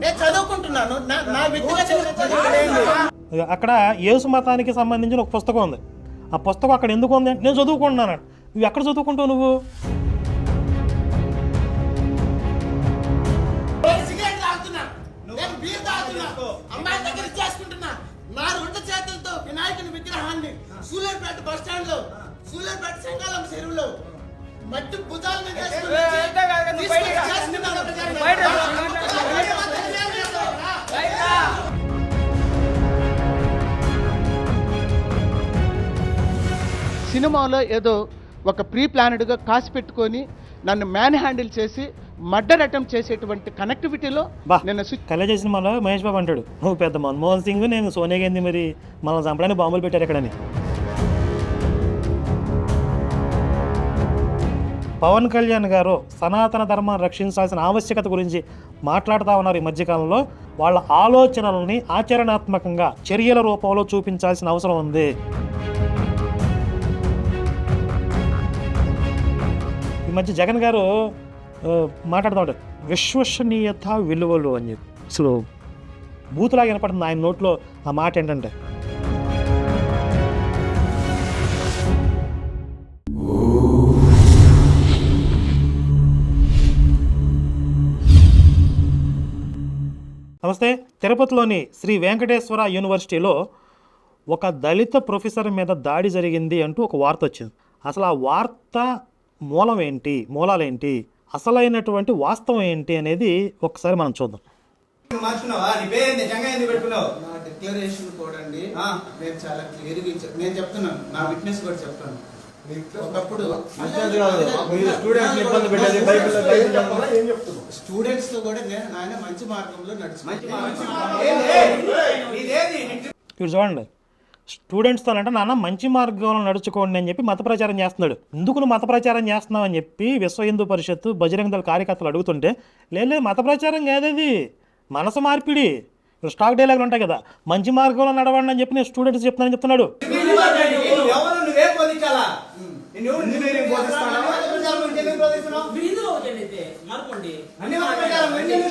నేను చదువుకుంటున్నాను. నా- నా వ్యక్తిగత చదువు అక్కడ యేసు మతానికి సంబంధించిన ఒక పుస్తకం ఉంది. ఆ పుస్తకం అక్కడ ఎందుకు ఉంది అంటే నేను చదువుకుంటున్నాను నువ్వు ఎక్కడ చదువుకుంటావు నువ్వు? నేను సిగరెట్ తాగుతున్నా. నేను బీర్ తాగుతున్నా. అమ్మాయి దగ్గర చేసుకుంటున్నా నా రెండు చేతులతో వినాయకుని విగ్రహాన్ని సూలూరుపేట బస్ స్టాండ్లో సూలూరుపేట సంఘాలం చెరువులో మట్టి భుజాల మీద. సినిమాలో ఏదో ఒక ప్రీ ప్లానెడ్గా కాసి పెట్టుకొని నన్ను మ్యాన్ హ్యాండిల్ చేసి మర్డర్ అటెంప్ట్ చేసేటువంటి కనెక్టివిటీలో నేను కళ్యాణ సినిమాలో మహేష్ బాబు అంటాడు నువ్వు పెద్ద మన్మోహన్ సింగ్ నేను సోనియా గాంధీ మరి మనల్ని చంపడానికి బాంబులు పెట్టారు ఎక్కడని పవన్ కళ్యాణ్ గారు సనాతన ధర్మాన్ని రక్షించాల్సిన ఆవశ్యకత గురించి మాట్లాడుతూ ఉన్నారు ఈ మధ్యకాలంలో. వాళ్ళ ఆలోచనలని ఆచరణాత్మకంగా చర్యల రూపంలో చూపించాల్సిన అవసరం ఉంది. ఈ మధ్య జగన్ గారు మాట్లాడుతూ ఉంటారు విశ్వసనీయత విలువలు అని చెప్పి. అసలు బూతులాగా వినపడుతుంది ఆయన నోట్లో ఆ మాట ఏంటంటే. నమస్తే. తిరుపతిలోని శ్రీ వెంకటేశ్వర యూనివర్సిటీలో ఒక దళిత ప్రొఫెసర్ మీద దాడి జరిగింది అంటూ ఒక వార్త వచ్చింది. అసలు ఆ వార్త మూలం ఏంటి? మూలాలేంటి అసలైనటువంటి వాస్తవం ఏంటి అనేది ఒకసారి మనం చూద్దాం. నీ డిక్లరేషన్ కూడా అండి. ఆ. నేను చాలా క్లియర్గా ఇచ్చా నేను చెప్తున్నాను. నా విట్నెస్ కూడా చెప్తాను. ఒకప్పుడు మీరు స్టూడెంట్స్ కూడా నేను ఆయన మంచి మార్గంలో ఇప్పుడు చూడండి. స్టూడెంట్స్తో అంటే నాన్న మంచి మార్గంలో నడుచుకోండి అని చెప్పి మత ప్రచారం చేస్తున్నాడు. ఎందుకు నువ్వు మత ప్రచారం చేస్తున్నావు అని చెప్పి విశ్వ హిందూ పరిషత్తు బజరంగ దళ కార్యకర్తలు అడుగుతుంటే లేదు లేదు, మత ప్రచారం కాదది. మనసు మార్పిడి. స్టాక్ డైలాగులు ఉంటాయి కదా. మంచి మార్గంలో నడవండి అని చెప్పి నేను స్టూడెంట్స్ చెప్తున్నానని చెప్తున్నాడు. బోధించాలా నేను ఇంజనీరింగ్ బోధిస్తానా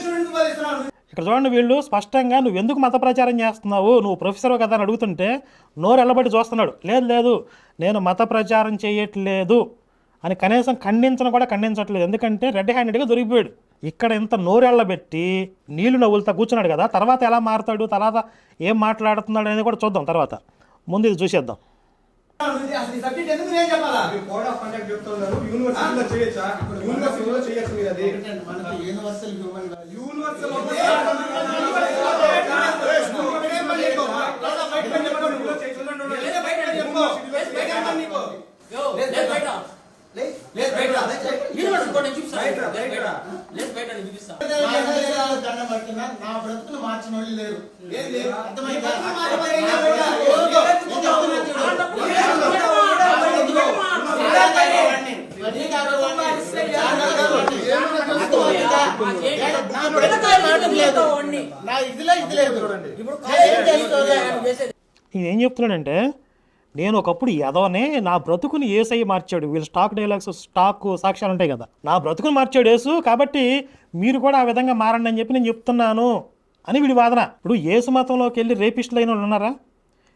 స్టూడెంట్ బోధిస్తున్నావు ఇక్కడ చూడండి వీళ్ళు స్పష్టంగా నువ్వు ఎందుకు మత ప్రచారం చేస్తున్నావు? నువ్వు ప్రొఫెసర్ కదా అని అడుగుతుంటే నోరు ఎల్లబట్టి చూస్తున్నాడు. లేదు లేదు నేను మత ప్రచారం చేయట్లేదు అని కనీసం ఖండించడం కూడా ఖండించట్లేదు. ఎందుకంటే రెడ్ హ్యాండెడ్గా దొరికిపోయాడు. ఇక్కడ ఇంత నోరెళ్ళబెట్టి నీళ్ళు నవ్వులతో కూర్చున్నాడు కదా తర్వాత ఎలా మారుతాడు తర్వాత ఏం మాట్లాడుతున్నాడు అనేది కూడా చూద్దాం తర్వాత. ముందు ఇది చూసేద్దాం. అసలు సబ్జెక్ట్ ఎందుకు నేను చెప్పాలా? కోడ్ ఆఫ్ కండక్ట్ చెప్తున్నారు యూనివర్సిటీలో చేయొచ్చా? యూనివర్సిటీలో చేయొచ్చు మీరు అది మనకి యూనివర్సల్ హ్యూమన్ యూనివర్సల్ యో, లేదు బయట లేదు బయట యూనివర్సిటీ కూడా నేను చూపిస్తాను లేదు బయట లేదు బయట నేను చూపిస్తాను దండం పడుతున్నా నా బ్రతుకును మార్చిన వాళ్ళు లేరు ఏంది? అర్థమైందా? వడ్డీ కాదు వాడిని. చాలా కాదు వాడిని. అర్థమైందా? నా బ్రతుకులో మార్గం లేదు. నా ఇదిలో ఇది లేదు ఇప్పుడు ఏం చేసుకోవాలి? చేసేది ఈయన ఏం చెప్తున్నాడంటే నేను ఒకప్పుడు ఎదవనే నా బ్రతుకుని ఏసై మార్చాడు. వీళ్ళు స్టాక్ డైలాగ్స్ స్టాక్ సాక్ష్యాలు ఉంటాయి కదా. నా బ్రతుకుని మార్చాడు యేసు కాబట్టి మీరు కూడా ఆ విధంగా మారండి అని చెప్పి నేను చెప్తున్నాను అని వీడి వాదన. ఇప్పుడు ఏసు మతంలోకి వెళ్ళి రేపిస్టులు అయిన వాళ్ళు ఉన్నారా?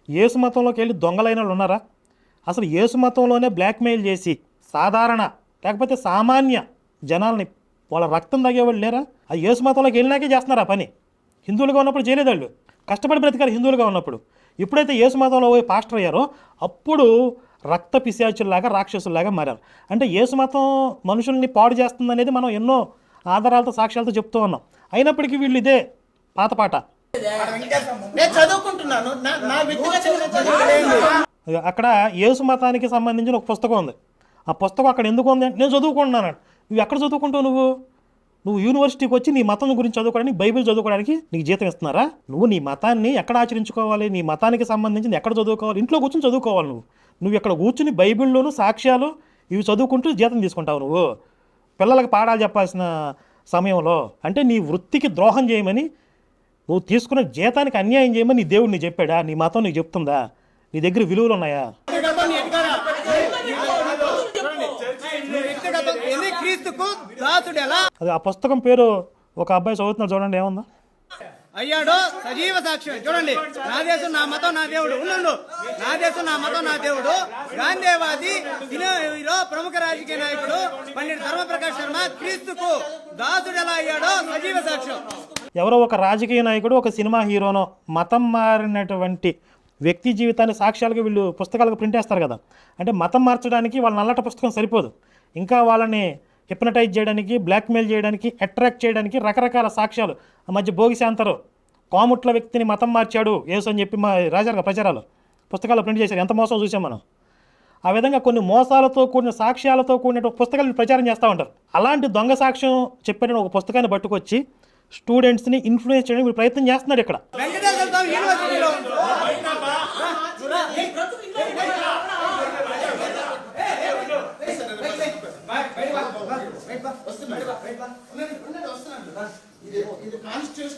ఏసు మతంలోకి వెళ్ళి దొంగలైన వాళ్ళు ఉన్నారా? అసలు ఏసు మతంలోనే బ్లాక్మెయిల్ చేసి సాధారణ లేకపోతే సామాన్య జనాల్ని వాళ్ళ రక్తం తాగేవాళ్ళు లేరా? ఆ ఏసు మతంలోకి వెళ్ళినాకే చేస్తున్నారా పని? హిందువులుగా ఉన్నప్పుడు చేయలేదు వాళ్ళు? కష్టపడి బ్రతికారు హిందువులుగా ఉన్నప్పుడు. ఎప్పుడైతే యేసు మతంలో పోయి పాస్టర్ అయ్యారో అప్పుడు రక్త పిశాచుల్లాగా రాక్షసుల్లాగా మారారు. అంటే యేసు మతం మనుషుల్ని పాడు చేస్తుంది అనేది మనం ఎన్నో ఆధారాలతో సాక్ష్యాలతో చెప్తూ ఉన్నాం. అయినప్పటికీ వీళ్ళు ఇదే పాత పాట. అక్కడ యేసు మతానికి సంబంధించిన ఒక పుస్తకం ఉంది. ఆ పుస్తకం అక్కడ ఎందుకు ఉంది? నేను చదువుకుంటున్నాను నువ్వు ఎక్కడ చదువుకుంటావు నువ్వు? నువ్వు యూనివర్సిటీకి వచ్చి నీ మతం గురించి చదువుకోవడానికి బైబిల్ చదువుకోవడానికి నీకు జీతం ఇస్తున్నారా? నువ్వు నీ మతాన్ని ఎక్కడ ఆచరించుకోవాలి? నీ మతానికి సంబంధించింది ఎక్కడ చదువుకోవాలి? ఇంట్లో కూర్చొని చదువుకోవాలి నువ్వు. నువ్వు ఇక్కడ కూర్చుని బైబిల్లోను సాక్ష్యాలు ఇవి చదువుకుంటూ జీతం తీసుకుంటావు నువ్వు. పిల్లలకు పాఠాలు చెప్పాల్సిన సమయంలో అంటే నీ వృత్తికి ద్రోహం చేయమని నువ్వు తీసుకున్న జీతానికి అన్యాయం చేయమని నీ దేవుడు నీకు చెప్పాడా? నీ మతం నీకు చెప్తుందా? నీ దగ్గర విలువలు ఉన్నాయా? క్రీస్తుకు దాసుడు ఎలా? అది ఆ పుస్తకం పేరు ఒక అబ్బాయి చదువుతున్నాడు చూడండి ఏముందా? అయ్యాడు? సజీవ సాక్ష్యం. చూడండి. నా దేశం నా మతం నా దేవుడు. ఉండు నా దేశం నా మతం నా దేవుడు. గాంధీవాది హీరో ప్రముఖ రాజకీయ నాయకుడు పండిట్ ధర్మప్రకాష్ శర్మ క్రీస్తుకు దాసుడు ఎలా అయ్యాడో సజీవ సాక్ష్యం. ఎవరో ఒక రాజకీయ నాయకుడు ఒక సినిమా హీరోనో మతం మారినటువంటి వ్యక్తి జీవితాన్ని సాక్ష్యాలుగా వీళ్ళు పుస్తకాలకు ప్రింట్ వేస్తారు కదా. అంటే మతం మార్చడానికి వాళ్ళ నల్లట పుస్తకం సరిపోదు. ఇంకా వాళ్ళని హిప్నటైజ్ చేయడానికి బ్లాక్మెయిల్ చేయడానికి అట్రాక్ట్ చేయడానికి రకరకాల సాక్ష్యాలు. ఆ మధ్య భోగి శాంతరు కోముట్ల వ్యక్తిని మతం మార్చాడు ఏసు అని చెప్పి మా రాజారు ప్రచారాలు పుస్తకాలు ప్రింట్ చేశారు. ఎంత మోసం చూసాం మనం? ఆ విధంగా కొన్ని మోసాలతో కూడిన సాక్ష్యాలతో కూడిన పుస్తకాలను ప్రచారం చేస్తూ ఉంటారు. అలాంటి దొంగ సాక్ష్యం చెప్పిన ఒక పుస్తకాన్ని పట్టుకొచ్చి స్టూడెంట్స్ని ఇన్ఫ్లుయెన్స్ చేయడానికి ప్రయత్నం చేస్తున్నాడు ఇక్కడ.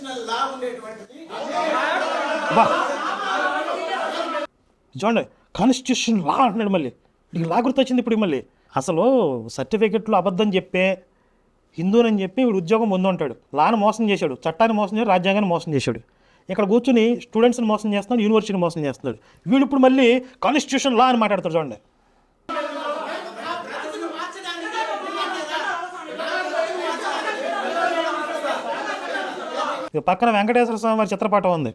కాన్స్టిట్యూషనల్ లా ఉండేటువంటిది. చూడండి కాన్స్టిట్యూషన్ లా అంటున్నాడు మళ్ళీ. నీకు లా గుర్తొచ్చింది ఇప్పుడు మళ్ళీ. అసలు సర్టిఫికెట్లో అబద్ధం చెప్పే హిందూనని చెప్పి వీడు ఉద్యోగం ముందు లాను మోసం చేశాడు చట్టాన్ని మోసం చేశాడు రాజ్యాంగాన్ని మోసం చేశాడు. ఇక్కడ కూర్చుని స్టూడెంట్స్ని మోసం చేస్తున్నాడు యూనివర్సిటీని మోసం చేస్తున్నాడు. వీడు ఇప్పుడు మళ్ళీ కాన్స్టిట్యూషన్ లా అని మాట్లాడతాడు చూడండి. పక్కన వెంకటేశ్వర స్వామి వారి చిత్రపటం ఉంది.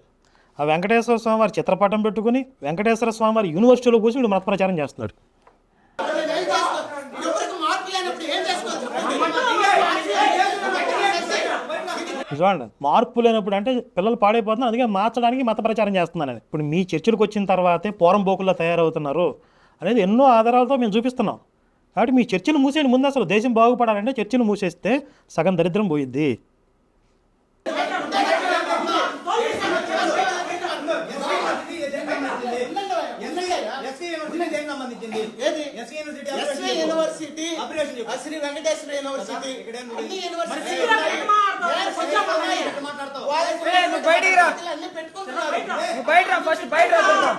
ఆ వెంకటేశ్వర స్వామి వారి చిత్రపటం పెట్టుకుని వెంకటేశ్వర స్వామి వారి యూనివర్సిటీలో కూర్చొని మత ప్రచారం చేస్తున్నాడు. మార్పు లేనప్పుడు చూడండి మార్పు లేనప్పుడు అంటే పిల్లలు పాడైపోతున్నారు అందుకే మార్చడానికి మత ప్రచారం చేస్తున్నాను ఇప్పుడు మీ చర్చలకు వచ్చిన తర్వాతే పోరం బోకుల్లో తయారవుతున్నారు అనేది ఎన్నో ఆధారాలతో మేము చూపిస్తున్నాం. కాబట్టి మీ చర్చలు మూసేయండి. ముందు అసలు దేశం బాగుపడాలంటే చర్చలు మూసేస్తే సగం దరిద్రం పోయిద్ది ఎస్సీ యూనివర్సిటీ దేనికి సంబంధించింది ఏది SC university SV operation university operation చెప్పు. శ్రీ వెంకటేశ్వర యూనివర్సిటీ అన్ని పెట్టుకుంటున్నారు బయట రా. ఫస్ట్ బయట రా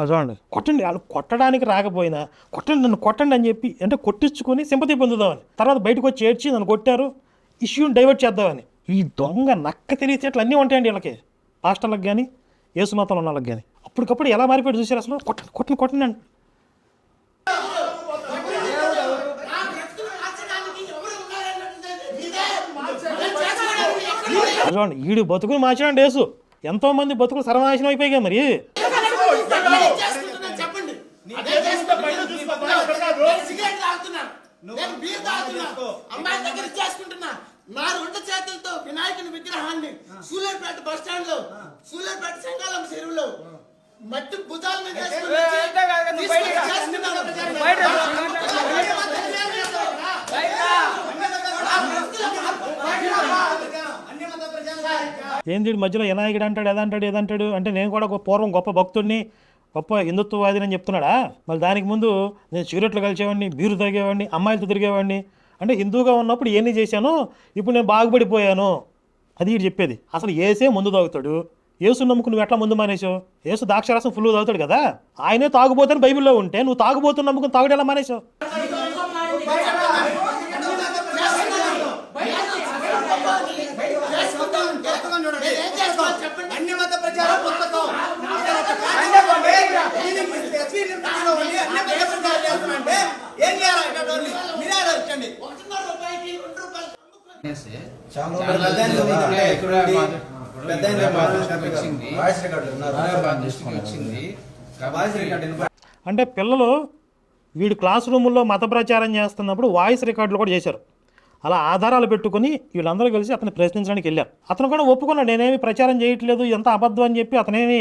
చూడండి కొట్టండి వాళ్ళు కొట్టడానికి రాకపోయినా కొట్టండి నన్ను కొట్టండి అని చెప్పి అంటే కొట్టించుకొని సింపతి పొందుదామని. తర్వాత బయటకు వచ్చి ఏడ్చి నన్ను కొట్టారు ఇష్యూని డైవర్ట్ చేద్దామని. ఈ దొంగ నక్క తెలియచేట్లు అన్నీ ఉంటాయండి వీళ్ళకి. పాస్టర్లకు కానీ యేసు మతంలో ఉన్న వాళ్ళకి కానీ. అప్పటికప్పుడు ఎలా మారిపోయాడు చూసారు అసలు? కొట్టండి కొట్టండి కొట్టండి. చూడండి ఈడు బతుకులు మార్చాడు యేసు. ఎంతో మంది బతుకులు సర్వనాశనం అయిపోయాయి మరి. ఏం చేసుకుంటున్నాను చెప్పండి అదే చేసుకుంటున్నాను. నేను సిగరెట్ తాగుతున్నాను. నేను బీర్ తాగుతున్నాను. అమ్మాయి దగ్గర నా రెండు చేతులతో వినాయకుని విగ్రహాన్ని సూలూరుపేట బస్ స్టాండ్లో సూలూరుపేట సంఘాలం చెరువులో మట్టి భుజాల మీద. ఏంది మధ్యలో వినాయకుడు అంటాడు ఎదంటాడు ఏదంటాడు? అంటే నేను కూడా ఒక పూర్వం గొప్ప భక్తుడిని గొప్ప హిందుత్వవాదిని అని చెప్తున్నాడా? మళ్ళీ దానికి ముందు నేను సిగరెట్లు కలిసేవాడిని బీరు తాగేవాడిని అమ్మాయిలతో తిరిగేవాడిని అంటే హిందూగా ఉన్నప్పుడు ఏమి చేశాను ఇప్పుడు నేను బాగుపడిపోయాను. అది వీడు చెప్పేది. అసలు ఏసే ముందు తాగుతాడు. ఏసు నమ్ముకు నువ్వు ఎట్లా ముందు మానేశావు? ఏసు ద్రాక్షరసం ఫుల్ తాగుతాడు కదా? ఆయనే తాగుబోతని బైబిల్లో ఉంటే నువ్వు తాగుబోతున్న నమ్ముకుని తాగుడు ఎలా మానేశావు? ఏం చేయాలి? ఒకటిన్నర రూపాయికి రెండు రూపాయలు అంటే పిల్లలు వీడు క్లాస్ రూముల్లో మత ప్రచారం చేస్తున్నప్పుడు వాయిస్ రికార్డులు కూడా చేశారు. అలా ఆధారాలు పెట్టుకుని వీళ్ళందరూ కలిసి అతన్ని ప్రశ్నించడానికి వెళ్ళారు. అతను కూడా ఒప్పుకున్నాడు నేనేమి ప్రచారం చేయట్లేదు ఎంత అబద్ధం అని చెప్పి అతనేమి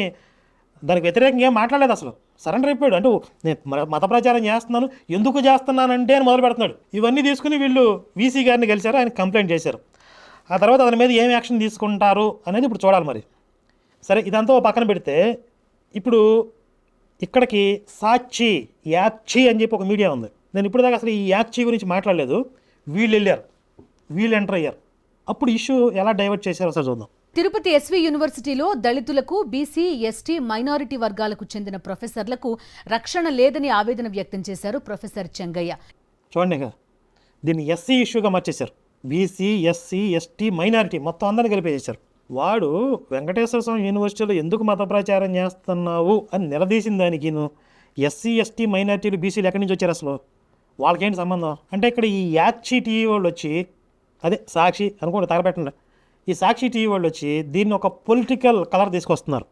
దానికి వ్యతిరేకంగా ఏం మాట్లాడలేదు అసలు. సరెండర్ అయిపోయాడు. అంటే నేను మత ప్రచారం చేస్తున్నాను. ఎందుకు చేస్తున్నానంటే అని మొదలు పెడుతున్నాడు. ఇవన్నీ తీసుకుని వీళ్ళు వీసీ గారిని కలిశారు. ఆయన కంప్లైంట్ చేశారు. ఆ తర్వాత అతని మీద ఏం యాక్షన్ తీసుకుంటారు అనేది ఇప్పుడు చూడాలి మరి. సరే ఇదంతా ఓ పక్కన పెడితే ఇప్పుడు ఇక్కడికి సాక్షి యాక్షి అని చెప్పి ఒక మీడియా ఉంది. నేను ఇప్పుడు దాకా అసలు ఈ యాక్షి గురించి మాట్లాడలేదు. వీళ్ళు వెళ్ళారు. వీళ్ళు ఎంటర్ అయ్యారు. అప్పుడు ఇష్యూ ఎలా డైవర్ట్ చేశారో సార్ చూద్దాం. తిరుపతి ఎస్వి యూనివర్సిటీలో దళితులకు బీసీ ఎస్టీ మైనారిటీ వర్గాలకు చెందిన ప్రొఫెసర్లకు రక్షణ లేదని ఆవేదన వ్యక్తం చేశారు ప్రొఫెసర్ చెంగయ్య. చూడండి ఇక. దీన్ని ఎస్సీ ఇష్యూగా మార్చేశారు. బీసీ ఎస్సీ ఎస్టీ మైనారిటీ మొత్తం అందరిని కలిపేసేశారు వాడు వెంకటేశ్వర స్వామి యూనివర్సిటీలో ఎందుకు మత ప్రచారం చేస్తున్నావు అని నిలదీసిన దానికి ఎస్సీ ఎస్టీ మైనారిటీలు బీసీలు ఎక్కడి నుంచి వచ్చారు అసలు? వాళ్ళకేంటి సంబంధం? అంటే ఇక్కడ ఈ యాక్షి టీవీ వాళ్ళు వచ్చి అదే సాక్షి అనుకోండి తగలపెట్టండి ఈ సాక్షి టీవీ వాళ్ళు వచ్చి దీన్ని ఒక పొలిటికల్ కలర్ తీసుకొస్తున్నారు.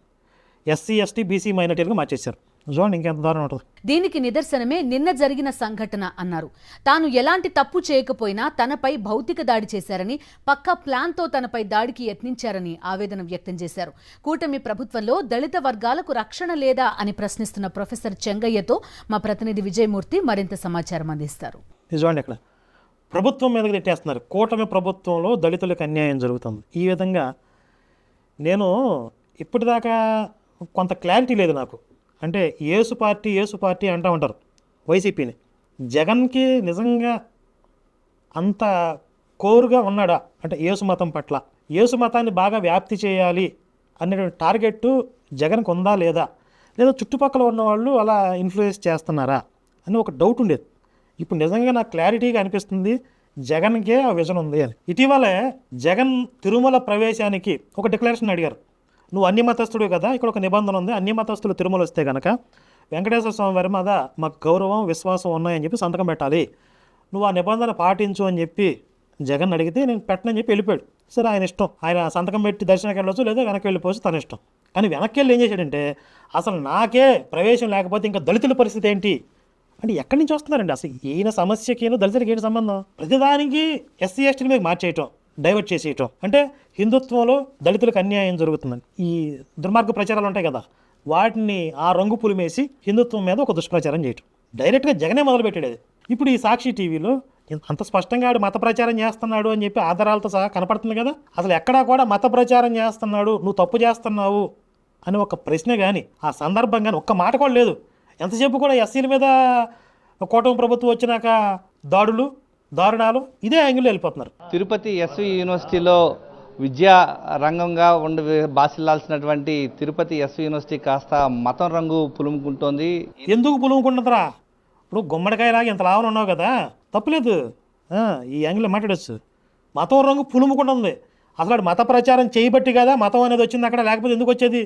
ఎస్సీ ఎస్టీ బీసీ మైనార్టీలుగా మార్చేశారు. చూడండి ఇంకెంత దారుణం ఉంటుంది. దీనికి నిదర్శనమే నిన్న జరిగిన సంఘటన అన్నారు. తాను ఎలాంటి తప్పు చేయకపోయినా తనపై భౌతిక దాడి చేశారని పక్కా ప్లాన్తో తనపై దాడికి యత్నించారని ఆవేదన వ్యక్తం చేశారు. కూటమి ప్రభుత్వంలో దళిత వర్గాలకు రక్షణ లేదా అని ప్రశ్నిస్తున్న ప్రొఫెసర్ చెంగయ్యతో మా ప్రతినిధి విజయమూర్తి మరింత సమాచారం అందిస్తారు. చూడండి ప్రభుత్వం మీదకి నెట్టేస్తున్నారు కూటమి ప్రభుత్వంలో దళితులకు అన్యాయం జరుగుతుంది. ఈ విధంగా నేను ఇప్పటిదాకా కొంత క్లారిటీ లేదు నాకు. అంటే ఏసు పార్టీ ఏసు పార్టీ అంటూ ఉంటారు వైసీపీని. జగన్కి నిజంగా అంత కోరుగా ఉన్నాడా? అంటే యేసు మతం పట్ల. యేసు మతాన్ని బాగా వ్యాప్తి చేయాలి అనేటువంటి టార్గెట్ జగన్కు ఉందా లేదా? లేదా చుట్టుపక్కల ఉన్న వాళ్ళు అలా ఇన్ఫ్లుయెన్స్ చేస్తున్నారా? అని ఒక డౌట్ ఉండేది. ఇప్పుడు నిజంగా నాకు క్లారిటీగా అనిపిస్తుంది జగన్కే ఆ విజన్ ఉంది అని. ఇటీవలే జగన్ తిరుమల ప్రవేశానికి ఒక డిక్లరేషన్ అడిగారు. నువ్వు అన్ని మతస్థుడు కదా ఇక్కడ ఒక నిబంధన ఉంది అన్ని మతస్థులు తిరుమల వస్తే కనుక వెంకటేశ్వర స్వామి వారి మీద మాకు గౌరవం విశ్వాసం ఉన్నాయని చెప్పి సంతకం పెట్టాలి. నువ్వు ఆ నిబంధన పాటించు అని చెప్పి జగన్ అడిగితే నేను పెట్టనని చెప్పి వెళ్ళిపోయాడు. సరే ఆయన ఇష్టం. ఆయన సంతకం పెట్టి దర్శనానికి వెళ్ళొచ్చు లేదా వెనక్కి వెళ్ళిపోవచ్చు తన ఇష్టం. కానీ వెనక్కి వెళ్ళి ఏం చేశాడంటే అసలు నాకే ప్రవేశం లేకపోతే ఇంకా దళితుల పరిస్థితి ఏంటి? అంటే ఎక్కడి నుంచి వస్తున్నారండి? అసలు ఈయన సమస్యకి దళితులకి ఏంటి సంబంధం? ప్రతిదానికి ఎస్సీ ఎస్టీని మీద మార్చేయటం డైవర్ట్ చేసేయటం. అంటే హిందుత్వంలో దళితులకు అన్యాయం జరుగుతుందని ఈ దుర్మార్గ ప్రచారాలు ఉంటాయి కదా వాటిని ఆ రంగు పులిమేసి హిందుత్వం మీద ఒక దుష్ప్రచారం చేయటం. డైరెక్ట్గా జగనే మొదలుపెట్టాడు అది ఇప్పుడు ఈ సాక్షి టీవీలో అంత స్పష్టంగా ఆడు మత ప్రచారం చేస్తున్నాడు అని చెప్పి ఆధారాలతో సహా కనపడుతుంది కదా అసలు ఎక్కడా కూడా మత ప్రచారం చేస్తున్నాడు నువ్వు తప్పు చేస్తున్నావు అని ఒక ప్రశ్న కానీ ఆ సందర్భం కానీ ఒక్క మాట కూడా లేదు. ఎంతసేపు కూడా ఎస్సీల మీద కూటమి ప్రభుత్వం వచ్చినాక దాడులు దారుణాలు ఇదే యాంగిల్లో వెళ్ళిపోతున్నారు. తిరుపతి ఎస్వి యూనివర్సిటీలో విద్యా రంగంగా ఉండి బాసిల్లాల్సినటువంటి తిరుపతి ఎస్వి యూనివర్సిటీ కాస్త మతం రంగు పులుముకుంటోంది. ఎందుకు పులుముకుంటుందిరా? ఇప్పుడు గుమ్మడికాయలాగా ఇంత లాభం ఉన్నావు కదా తప్పులేదు. ఈ యాంగిల్లో మాట్లాడచ్చు. మతం రంగు పులుముకుంటుంది. అసలు మత ప్రచారం చేయబట్టి కదా మతం అనేది వచ్చింది అక్కడ లేకపోతే ఎందుకు వచ్చేది?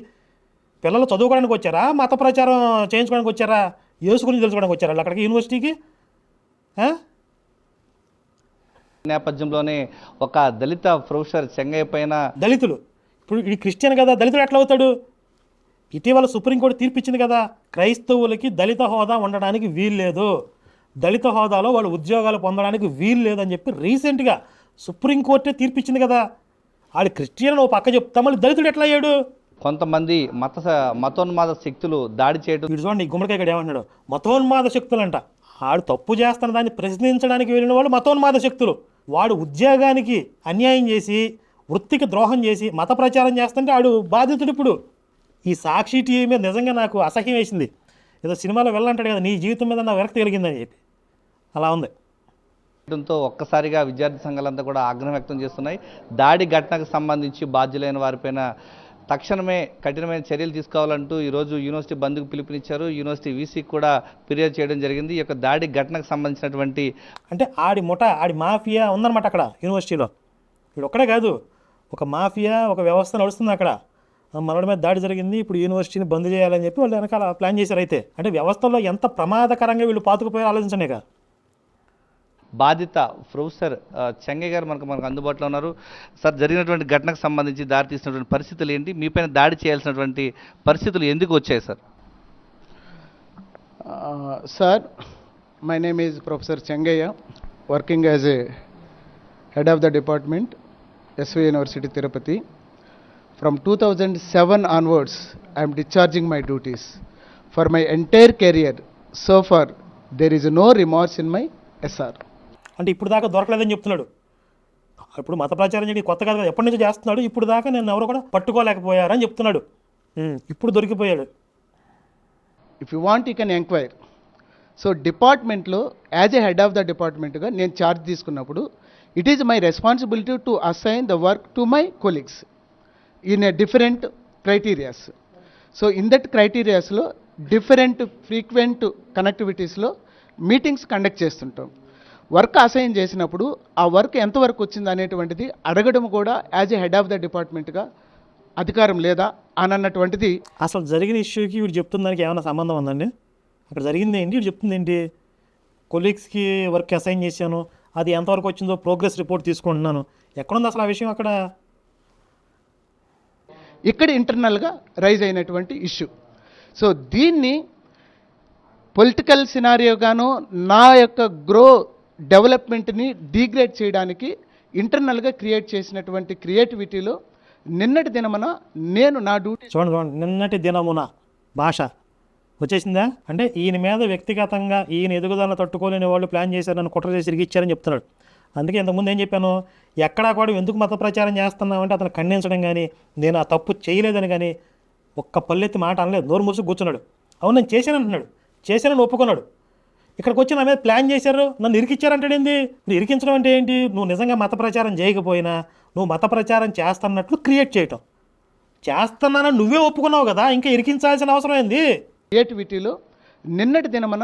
పిల్లలు చదువుకోవడానికి వచ్చారా? మత ప్రచారం చేయించుకోవడానికి వచ్చారా? యేసు గురించి తెలుసుకోవడానికి వచ్చారా? వాళ్ళు అక్కడికి యూనివర్సిటీకి? నేపథ్యంలోనే ఒక దళిత ప్రొఫెసర్ చెంగయ్య పైన దళితులు. ఇప్పుడు ఈ క్రిస్టియన్ కదా దళితుడు ఎట్లా అవుతాడు? ఇటీవల సుప్రీంకోర్టు తీర్పు ఇచ్చింది కదా క్రైస్తవులకి దళిత హోదా ఉండడానికి వీలు లేదు దళిత హోదాలో వాళ్ళు ఉద్యోగాలు పొందడానికి వీలు లేదని చెప్పి రీసెంట్గా సుప్రీంకోర్టే తీర్పు ఇచ్చింది కదా. ఆడు క్రిస్టియన్ ఓ పక్క చెప్తా మళ్ళీ దళితుడు ఎట్లా అయ్యాడు? కొంతమంది మత మతోన్మాద శక్తులు దాడి చేయడం చూడండి ఈ గుమ్మడికాయ ఇక్కడ ఏమన్నాడు మతోన్మాద శక్తులంట. ఆడు తప్పు చేస్తున్న దాన్ని ప్రశ్నించడానికి వెళ్ళిన వాళ్ళు మతోన్మాద శక్తులు. వాడు ఉద్యోగానికి అన్యాయం చేసి వృత్తికి ద్రోహం చేసి మత ప్రచారం చేస్తుంటే ఆడు బాధితుడు ఇప్పుడు. ఈ సాక్షి టీవీ మీద నిజంగా నాకు అసహ్యం వేసింది. ఏదో సినిమాలో వెళ్ళంటాడు కదా నీ జీవితం మీద నా విరక్తి కలిగిందని చెప్పి. అలా ఉంది. చేయడంతో ఒక్కసారిగా విద్యార్థి సంఘాలంతా కూడా ఆగ్రహం వ్యక్తం చేస్తున్నాయి. దాడి ఘటనకు సంబంధించి బాధ్యులైన వారిపైన తక్షణమే కఠినమైన చర్యలు తీసుకోవాలంటూ ఈరోజు యూనివర్సిటీ బంద్కు పిలుపునిచ్చారు. యూనివర్సిటీ వీసీకి కూడా ఫిర్యాదు చేయడం జరిగింది. ఈ యొక్క దాడి ఘటనకు సంబంధించినటువంటి అంటే ఆడి ముఠ ఆడి మాఫియా ఉందన్నమాట అక్కడ యూనివర్సిటీలో. ఇప్పుడు ఒక్కడే కాదు ఒక మాఫియా ఒక వ్యవస్థ నడుస్తుంది అక్కడ. ఆ మనోడి మీద దాడి జరిగింది. ఇప్పుడు యూనివర్సిటీని బంద్ చేయాలని చెప్పి వాళ్ళు వెనకాల ప్లాన్ చేశారు అయితే. అంటే వ్యవస్థలో ఎంత ప్రమాదకరంగా వీళ్ళు పాతుకుపోయారు ఆలోచించండి ఇక. బాధిత ప్రొఫెసర్ చెంగయ్య గారు మనకు మనకు అందుబాటులో ఉన్నారు. సార్ జరిగినటువంటి ఘటనకు సంబంధించి దారి తీసినటువంటి పరిస్థితులు ఏంటి? మీపైన దాడి చేయాల్సినటువంటి పరిస్థితులు ఎందుకు వచ్చాయి sir? Sir my name is professor Chengaiah. Working as a head of the department SV university Tirupati. From two thousand seven onwards I'm discharging my duties. For my entire career so far there is no remarks in my SR. అంటే ఇప్పుడు దాకా దొరకలేదని చెప్తున్నాడు. ఇప్పుడు మత ప్రచారం చేయడం కొత్త కాదు ఎప్పటి నుంచో చేస్తున్నాడు. ఇప్పుడు దాకా నేను ఎవరు కూడా పట్టుకోలేకపోయారని చెప్తున్నాడు. ఇప్పుడు దొరికిపోయాడు. If you want you can enquire so డిపార్ట్మెంట్లో as a head of the డిపార్ట్మెంట్గా నేను ఛార్జ్ తీసుకున్నప్పుడు it is my responsibility to assign the work to my colleagues in a different criterias so in that క్రైటీరియాస్లో different frequent కనెక్టివిటీస్లో meetings conduct చేస్తుంటాం. Work assign చేసినప్పుడు ఆ work ఎంతవరకు వచ్చింది అనేటువంటిది అడగడం కూడా as a head of the డిపార్ట్మెంట్గా అధికారం లేదా అని అన్నటువంటిది అసలు జరిగిన ఇష్యూకి వీడు చెప్తున్న దానికి ఏమైనా సంబంధం ఉందండి? అక్కడ జరిగింది ఏంటి? వీడు చెప్తుంది ఏంటి? కొలీగ్స్కి వర్క్ అసైన్ చేశాను అది ఎంతవరకు వచ్చిందో ప్రోగ్రెస్ రిపోర్ట్ తీసుకుంటున్నాను. ఎక్కడుంది అసలు ఆ విషయం అక్కడ? ఇక్కడ ఇంటర్నల్గా రైజ్ అయినటువంటి ఇష్యూ. సో దీన్ని పొలిటికల్ సినారియోగాను నా యొక్క గ్రో డెవలప్మెంట్ని డీగ్రేడ్ చేయడానికి ఇంటర్నల్గా క్రియేట్ చేసినటువంటి క్రియేటివిటీలో నిన్నటి దినమున నేను నా డ్యూటీ చూడండి చూడండి నిన్నటి దినమున భాష వచ్చేసిందా? అంటే ఈయన మీద వ్యక్తిగతంగా ఈయన ఎదుగుదలను తట్టుకోలేని వాళ్ళు ప్లాన్ చేశారని కుట్ర చేసి ఇరిగిచ్చారని చెప్తున్నాడు. అందుకే ఇంతకుముందు ఏం చెప్పాను? ఎక్కడా కూడా ఎందుకు మత ప్రచారం చేస్తున్నామంటే అతను ఖండించడం కానీ నేను ఆ తప్పు చేయలేదని కానీ ఒక్క పల్లెత్తి మాట అనలేదు. నోరు మూసి కూర్చున్నాడు. అవును నేను చేశాను అంటున్నాడు చేశానని ఒప్పుకున్నాడు. ఇక్కడికి వచ్చి నా మీద ప్లాన్ చేశారు? నన్ను ఇరికిచ్చారంటాడేంది ఇప్పుడు ఇరికించడం అంటే ఏంటి? నువ్వు నిజంగా మత ప్రచారం చేయకపోయినా నువ్వు మత ప్రచారం చేస్తున్నట్లు క్రియేట్ చేయటం. చేస్తున్నానని నువ్వే ఒప్పుకున్నావు కదా ఇంకా ఇరికించాల్సిన అవసరం ఏంది? క్రియేటివిటీలో నిన్నటి దినమన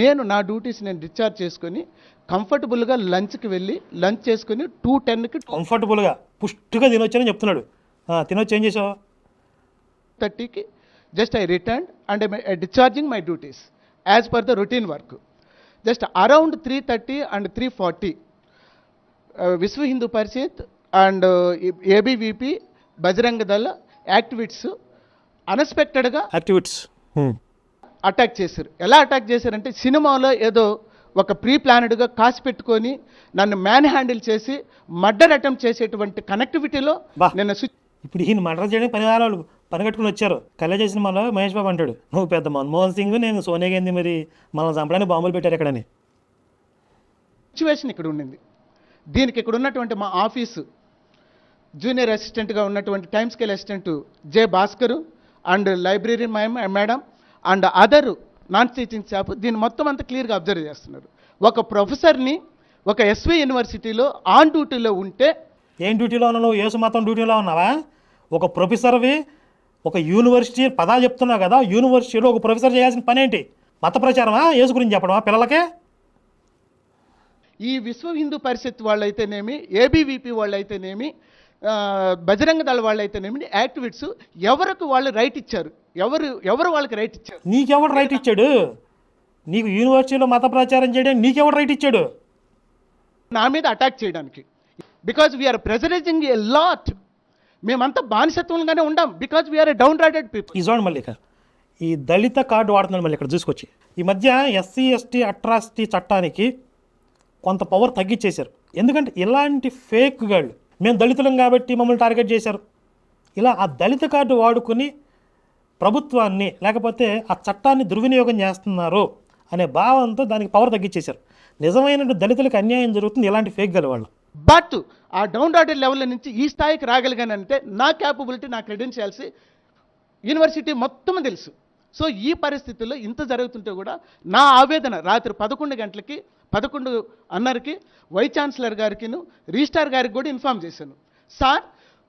నేను నా డ్యూటీస్ నేను డిశ్చార్జ్ చేసుకొని కంఫర్టబుల్గా లంచ్కి వెళ్ళి లంచ్ చేసుకొని టూ టెన్కి కంఫర్టబుల్గా పుష్టిగా తినొచ్చని చెప్తున్నాడు. తినొచ్చు ఏం చేసావు? థర్టీకి just I return and discharging my duties as per the routine work just around three thirty and three forty. Vishwa Hindu Parishad and ABVP Bajrang Dal activists అన్ఎక్స్పెక్టెడ్గా యాక్టివిటీస్ అటాక్ చేశారు. ఎలా అటాక్ చేశారంటే సినిమాలో ఏదో ఒక ప్రీ ప్లానెడ్గా కాసి పెట్టుకొని నన్ను మ్యాన్ హ్యాండిల్ చేసి మర్డర్ అటెంప్ట్ చేసేటువంటి కనెక్టివిటీలో స్విచ్ ఇప్పుడు ఈయన మర్డర్ చేయడానికి పని వాళ్ళు పని కట్టుకుని వచ్చారు. కళ్యాణ చేసిన మన మహేష్ బాబు అంటాడు నువ్వు పెద్ద మన్మోహన్ సింగ్ నేను సోనియా గాంధీ మరి మనల్ని చంపడానికి బాంబులు పెట్టారు ఎక్కడని? సిచ్యువేషన్ ఇక్కడ ఉండింది. దీనికి ఇక్కడ ఉన్నటువంటి మా ఆఫీసు జూనియర్ అసిస్టెంట్గా ఉన్నటువంటి time scale assistant J Bhaskar and library madam and other non teaching staff దీన్ని మొత్తం అంతా క్లియర్గా అబ్జర్వ్ చేస్తున్నారు. ఒక ప్రొఫెసర్ని ఒక ఎస్వి యూనివర్సిటీలో ఆన్ డ్యూటీలో ఉంటే ఏం డ్యూటీలో ఉన్నావు? నువ్వు యేసు మతం డ్యూటీలో ఉన్నావా? ఒక ప్రొఫెసర్వి ఒక యూనివర్సిటీ పదాలు చెప్తున్నావు కదా యూనివర్సిటీలో ఒక ప్రొఫెసర్ చేయాల్సిన పని ఏంటి? మత ప్రచారమా? యేసు గురించి చెప్పడమా? పిల్లలకే? ఈ విశ్వ హిందూ పరిషత్ వాళ్ళైతేనేమి ఏబీవీపీ వాళ్ళైతేనేమి బజరంగ దళ వాళ్ళైతేనేమి యాక్టివిట్స్ ఎవరికి వాళ్ళు రైట్ ఇచ్చారు? ఎవరు ఎవరు వాళ్ళకి రైట్ ఇచ్చారు? నీకెవడు రైట్ ఇచ్చాడు? నీకు యూనివర్సిటీలో మత ప్రచారం చేయడానికి నీకెవడు రైట్ ఇచ్చాడు? నా మీద అటాక్ చేయడానికి. Because we're pressurising a lot మేమంతా బానిసత్వంగానే ఉండం because we're down rated people ఈ మళ్ళీ ఇక ఈ దళిత కార్డు వాడుతున్నాడు మళ్ళీ ఇక్కడ చూసుకొచ్చి. ఈ మధ్య ఎస్సీ ఎస్టీ అట్రాసిటీ చట్టానికి కొంత పవర్ తగ్గించేశారు ఎందుకంటే ఇలాంటి ఫేక్ గాళ్ళు మేము దళితులం కాబట్టి మమ్మల్ని టార్గెట్ చేశారు. ఇలా ఆ దళిత కార్డు వాడుకొని ప్రభుత్వాన్ని లేకపోతే ఆ చట్టాన్ని దుర్వినియోగం చేస్తున్నారు అనే భావంతో దానికి పవర్ తగ్గించేశారు నిజమైన దళితులకు అన్యాయం జరుగుతుంది ఇలాంటి ఫేక్ గల వాళ్ళు. బట్ ఆ డౌన్ డాటెడ్ లెవెల్ నుంచి ఈ స్థాయికి రాగలిగానంటే నా క్యాపబిలిటీ నా క్రెడెన్షియల్స్ యూనివర్సిటీ మొత్తం తెలుసు. సో ఈ పరిస్థితుల్లో ఇంత జరుగుతుంటే కూడా నా ఆవేదన రాత్రి పదకొండు గంటలకి పదకొండు అన్నరకి వైస్ ఛాన్సలర్ గారికిను రిజిస్టార్ గారికి కూడా ఇన్ఫామ్ చేశాను. సార్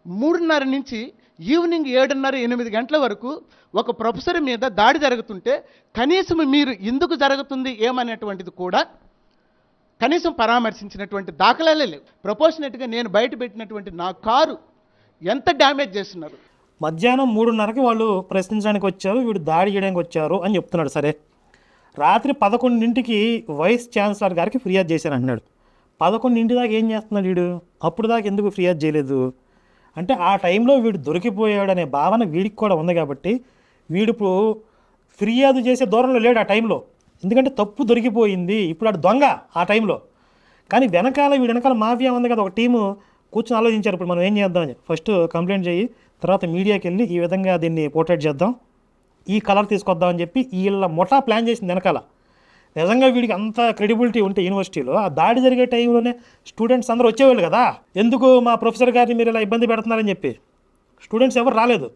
మూడున్నర నుంచి ఈవినింగ్ ఏడున్నర ఎనిమిది గంటల వరకు ఒక ప్రొఫెసర్ మీద దాడి జరుగుతుంటే కనీసం మీరు ఎందుకు జరుగుతుంది ఏమనేటువంటిది కూడా కనీసం పరామర్శించినటువంటి దాఖలాలే లేవు. ప్రపోర్షనేట్గా నేను బయట పెట్టినటువంటి నా కారు ఎంత డ్యామేజ్ చేస్తున్నారు? మధ్యాహ్నం మూడున్నరకి వాళ్ళు ప్రశ్నించడానికి వచ్చారు వీడు దాడి చేయడానికి వచ్చారు అని చెప్తున్నాడు సరే. రాత్రి పదకొండింటికి వైస్ ఛాన్సలర్ గారికి ఫిర్యాదు చేశాను అన్నాడు పదకొండింటి దాకా ఏం చేస్తున్నాడు వీడు? అప్పుడు దాకా ఎందుకు ఫిర్యాదు చేయలేదు? అంటే ఆ టైంలో వీడు దొరికిపోయాడు అనే భావన వీడికి కూడా ఉంది కాబట్టి వీడు ఇప్పుడు ఫిర్యాదు చేసే దూరంలో లేడు ఆ టైంలో. ఎందుకంటే తప్పు దొరికిపోయింది. ఇప్పుడు అటు దొంగ ఆ టైంలో. కానీ వెనకాల వీడి వెనకాల మాఫియా ఉంది కదా ఒక టీము కూర్చొని ఆలోచించారు. ఇప్పుడు మనం ఏం చేద్దామని ఫస్ట్ కంప్లైంట్ చేయి. తర్వాత మీడియాకి వెళ్ళి ఈ విధంగా దీన్ని పోర్ట్రేట్ చేద్దాం. ఈ కలర్ తీసుకొద్దామని చెప్పి వీళ్ళ ముఠా ప్లాన్ చేసింది వెనకాల. నిజంగా వీడికి అంత క్రెడిబిలిటీ ఉంటే యూనివర్సిటీలో. ఆ దాడి జరిగే టైంలోనే స్టూడెంట్స్ అందరూ వచ్చేవాళ్ళు కదా. ఎందుకు మా ప్రొఫెసర్ గారిని మీరు ఇలా ఇబ్బంది పెడుతున్నారని చెప్పి. స్టూడెంట్స్ ఎవరు రాలేదు.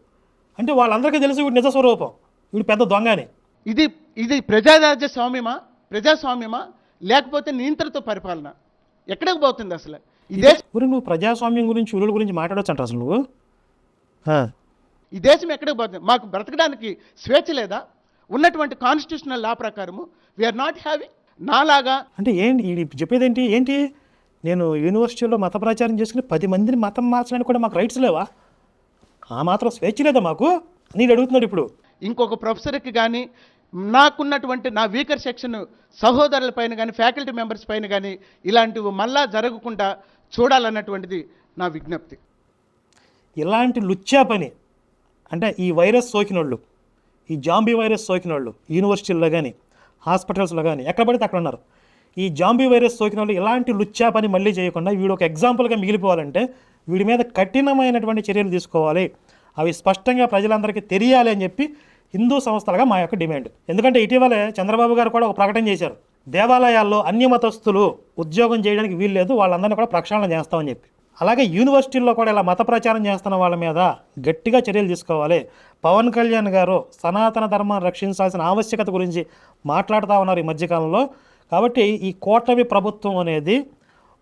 అంటే వాళ్ళందరికీ తెలుసు వీడు నిజ స్వరూపం. వీడు పెద్ద దొంగ అని ఇది ఇది ప్రజారాజ్య స్వామ్యమా? ప్రజాస్వామ్యమా? లేకపోతే నియంత్రణతో పరిపాలన? ఎక్కడికి పోతుంది అసలు? ఇదే నువ్వు ప్రజాస్వామ్యం గురించి విలువల గురించి మాట్లాడొచ్చు అంట అసలు నువ్వు. ఈ దేశం ఎక్కడికి పోతుంది? మాకు బ్రతకడానికి స్వేచ్ఛ లేదా? ఉన్నటువంటి కాన్స్టిట్యూషనల్ లా ప్రకారము వీఆర్ నాట్ హ్యావింగ్ నాలాగా అంటే ఏంటి ఈ చెప్పేది ఏంటి? ఏంటి నేను యూనివర్సిటీలో మత ప్రచారం చేసుకుని పది మందిని మతం మార్చడానికి కూడా మాకు రైట్స్ లేవా? ఆ మాత్రం స్వేచ్ఛ లేదా మాకు? నేను అడుగుతున్నాడు ఇప్పుడు. ఇంకొక ప్రొఫెసర్కి కానీ నాకున్నటువంటి నా వీకర్ సెక్షన్ సహోదరుల పైన కానీ ఫ్యాకల్టీ మెంబర్స్ పైన కానీ ఇలాంటివి మళ్ళా జరగకుండా చూడాలన్నటువంటిది నా విజ్ఞప్తి. ఇలాంటి లుచ్చా పని అంటే ఈ వైరస్ సోకినోళ్ళు ఈ జాంబీ వైరస్ సోకినోళ్ళు యూనివర్సిటీల్లో కానీ హాస్పిటల్స్లో కానీ ఎక్కడ పడితే అక్కడ ఉన్నారు. ఈ జాంబీ వైరస్ సోకిన వాళ్ళు ఇలాంటి లుచ్చా పని మళ్ళీ చేయకుండా వీడు ఒక ఎగ్జాంపుల్గా మిగిలిపోవాలంటే వీడి మీద కఠినమైనటువంటి చర్యలు తీసుకోవాలి. అవి స్పష్టంగా ప్రజలందరికీ తెలియాలి అని చెప్పి హిందూ సంస్థలుగా మా యొక్క డిమాండ్. ఎందుకంటే ఇటీవలే చంద్రబాబు గారు కూడా ఒక ప్రకటన చేశారు. దేవాలయాల్లో అన్య మతస్థులు ఉద్యోగం చేయడానికి వీల్లేదు వాళ్ళందరినీ కూడా ప్రక్షాళన చేస్తామని చెప్పి. అలాగే యూనివర్సిటీల్లో కూడా ఇలా మత ప్రచారం చేస్తున్న వాళ్ళ మీద గట్టిగా చర్యలు తీసుకోవాలి. పవన్ కళ్యాణ్ గారు సనాతన ధర్మాన్ని రక్షించాల్సిన ఆవశ్యకత గురించి మాట్లాడుతూ ఉన్నారు ఈ మధ్యకాలంలో. కాబట్టి ఈ కూటమి ప్రభుత్వం అనేది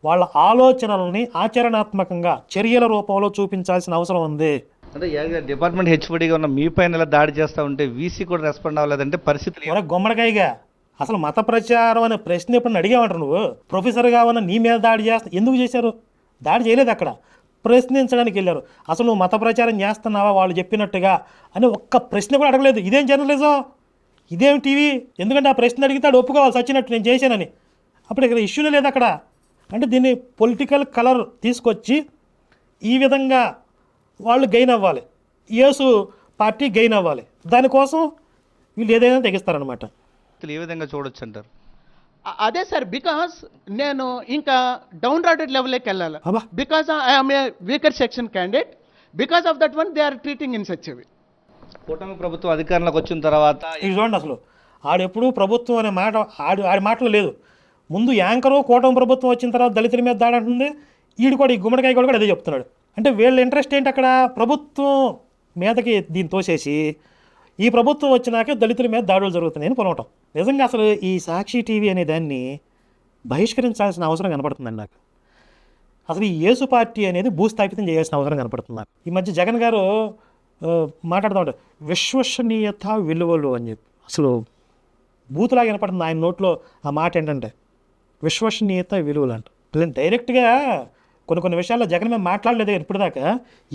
వాళ్ళ ఆలోచనల్ని ఆచరణాత్మకంగా చర్యల రూపంలో చూపించాల్సిన అవసరం ఉంది. అంటే డిపార్ట్మెంట్ హెచ్ఓడిగా ఉన్న మీ పైన దాడి చేస్తూ ఉంటే వీసీ కూడా రెస్పాండ్ అవ్వలేదంటే పరిస్థితి గుమ్మడికాయగా అసలు మత ప్రచారం అనే ప్రశ్న ఎప్పుడు అడిగామంటారు నువ్వు? ప్రొఫెసర్గా ఉన్న నీ మీద దాడి చేస్తా ఎందుకు చేశారు? దాడి చేయలేదు అక్కడ. ప్రశ్నించడానికి వెళ్ళారు. అసలు నువ్వు మత ప్రచారం చేస్తున్నావా వాళ్ళు చెప్పినట్టుగా అని ఒక్క ప్రశ్న కూడా అడగలేదు. ఇదేం జర్నలిజం? ఇదేం టీవీ? ఎందుకంటే ఆ ప్రశ్న అడిగితే ఆడు ఒప్పుకోవాలి సచ్చినట్టు నేను చేశానని. అప్పుడు ఇక్కడ ఇష్యూనే లేదు అక్కడ. అంటే దీన్ని పొలిటికల్ కలర్ తీసుకొచ్చి ఈ విధంగా వాళ్ళు గెయిన్ అవ్వాలి. యేసు పార్టీ గెయిన్ అవ్వాలి. దానికోసం వీళ్ళు ఏదైనా తెగిస్తారనమాట ఏ విధంగా చూడొచ్చు అంటారు? అదే సార్ బికాస్ నేను ఇంకా డౌన్ రాటెడ్ లెవెల్కి వెళ్ళాలి. అబ్బా. Because I'm a weaker section candidate because of that one they are treating in such way కూటమి ప్రభుత్వం అధికారంలోకి వచ్చిన తర్వాత ఇది చూడండి అసలు. ఆడెప్పుడు ప్రభుత్వం అనే మాట ఆడి ఆడి మాటలు లేదు. ముందు యాంకరు కూటమి ప్రభుత్వం వచ్చిన తర్వాత దళితుల మీద దాడి అంటుంది. ఈడు కూడా ఈ గుమ్మడికాయ కూడా కూడా అదే చెప్తున్నాడు. అంటే వీళ్ళ ఇంట్రెస్ట్ ఏంటి అక్కడ? ప్రభుత్వం మీదకి దీన్ని తోసేసి ఈ ప్రభుత్వం వచ్చినాక దళితుల మీద దాడులు జరుగుతున్నాయని పొలవటం నిజంగా అసలు ఈ సాక్షి టీవీ అనే దాన్ని బహిష్కరించాల్సిన అవసరం కనపడుతుందండి నాకు. అసలు ఈ యేసు పార్టీ అనేది భూస్థాపితం చేయాల్సిన అవసరం కనపడుతుంది నాకు. ఈ మధ్య జగన్ గారు మాట్లాడుతూ ఉంటారు విశ్వసనీయత విలువలు అని చెప్పి. అసలు బూతులాగా కనపడుతుంది ఆయన నోట్లో ఆ మాట ఏంటంటే విశ్వసనీయత విలువలు అంట. డైరెక్ట్గా కొన్ని కొన్ని విషయాల్లో జగన్ మేము మాట్లాడలేదు ఇప్పటిదాకా.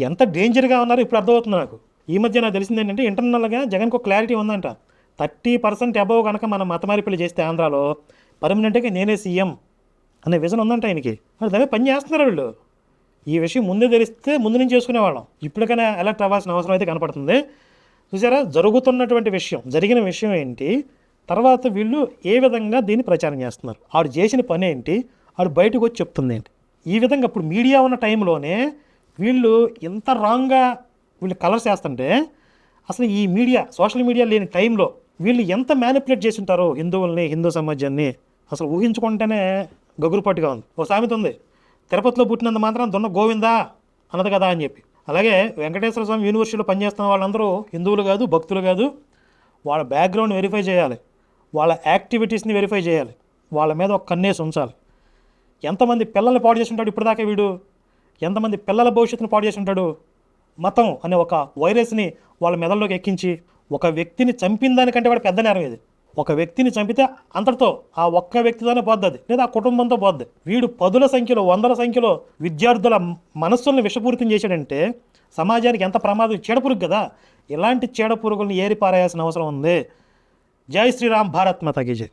ఎంత డేంజర్గా ఉన్నారో ఇప్పుడు అర్థమవుతుంది నాకు. ఈ మధ్య నాకు తెలిసింది ఏంటంటే ఇంటర్నల్గా జగన్కు ఒక క్లారిటీ ఉందంట. థర్టీ పర్సెంట్ అబవ్ కనుక మనం మతమారిపిల్లి చేస్తే ఆంధ్రాలో పర్మనెంట్గా నేనే సీఎం అనే విజన్ ఉందంట ఆయనకి. మరి దాని పని చేస్తున్నారు వీళ్ళు. ఈ విషయం ముందే తెలిస్తే ముందు నుంచి చేసుకునేవాళ్ళం ఇప్పటికైనా అలర్ట్ అవ్వాల్సిన అవసరం అయితే కనపడుతుంది. చూసారా? జరుగుతున్నటువంటి విషయం జరిగిన విషయం ఏంటి? తర్వాత వీళ్ళు ఏ విధంగా దీన్ని ప్రచారం చేస్తున్నారు? ఆడు చేసిన పని ఏంటి? ఆడు బయటకు వచ్చి చెప్తుంది ఏంటి? ఈ విధంగా ఇప్పుడు మీడియా ఉన్న టైంలోనే వీళ్ళు ఎంత రాంగ్గా వీళ్ళు కలర్స్ వేస్తుంటే అసలు ఈ మీడియా సోషల్ మీడియా లేని టైంలో వీళ్ళు ఎంత మ్యానిపులేట్ చేసి ఉంటారో హిందువుల్ని హిందూ సమాజాన్ని అసలు ఊహించుకుంటేనే గగురుపాటుగా ఉంది. ఓ సామెత ఉంది తిరుపతిలో పుట్టినంత మాత్రం దున్న గోవిందా అన్నది కదా అని చెప్పి. అలాగే వెంకటేశ్వర స్వామి యూనివర్సిటీలో పనిచేస్తున్న వాళ్ళందరూ హిందువులు కాదు భక్తులు కాదు వాళ్ళ బ్యాక్గ్రౌండ్ వెరిఫై చేయాలి వాళ్ళ యాక్టివిటీస్ని వెరిఫై చేయాలి వాళ్ళ మీద ఒక కన్నేసి ఉంచాలి. ఎంతమంది పిల్లల్ని పాడు చేసి ఉంటాడు ఇప్పటిదాకా వీడు? ఎంతమంది పిల్లల భవిష్యత్తును పాడు చేసి ఉంటాడు మతం అనే ఒక వైరస్ని వాళ్ళ మెదడులోకి ఎక్కించి ఒక వ్యక్తిని చంపిన దానికంటే వాడు పెద్ద నేరం ఇది. ఒక వ్యక్తిని చంపితే అంతటితో ఆ ఒక్క వ్యక్తితోనే పోద్ది అది. లేదా ఆ కుటుంబంతో పోద్ది. వీడు పదుల సంఖ్యలో వందల సంఖ్యలో విద్యార్థుల మనస్సుల్ని విషపూరితం చేశాడంటే సమాజానికి ఎంత ప్రమాదం? చీడపురుగు కదా. ఇలాంటి చీడపురుగుల్ని ఏరి పారేయాల్సిన అవసరం ఉంది. జై శ్రీరామ్ భారత్ మాతాకి జై.